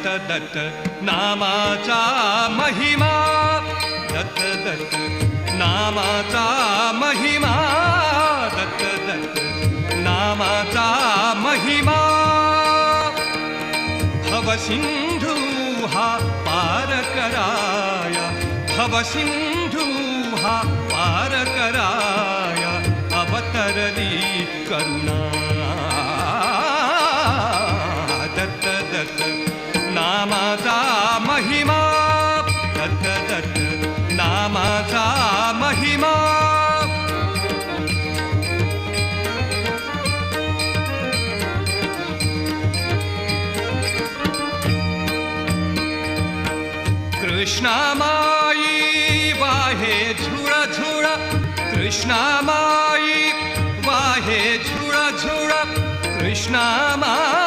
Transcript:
दत्त नामाचा महिमा. दत्त दत्त नामाचा महिमा. दत्त दत्त नामाचा महिमा. भवसिंधू हा पार कराया. भवसिंधू हा पार कराया. अवतरली करुणा. नामाचा महिमा. दत्त दत्त नामाचा महिमा. कृष्णामाई वाहे झुळ झुळ. कृष्णामाई वाहे झुळ झुळ. कृष्णामाई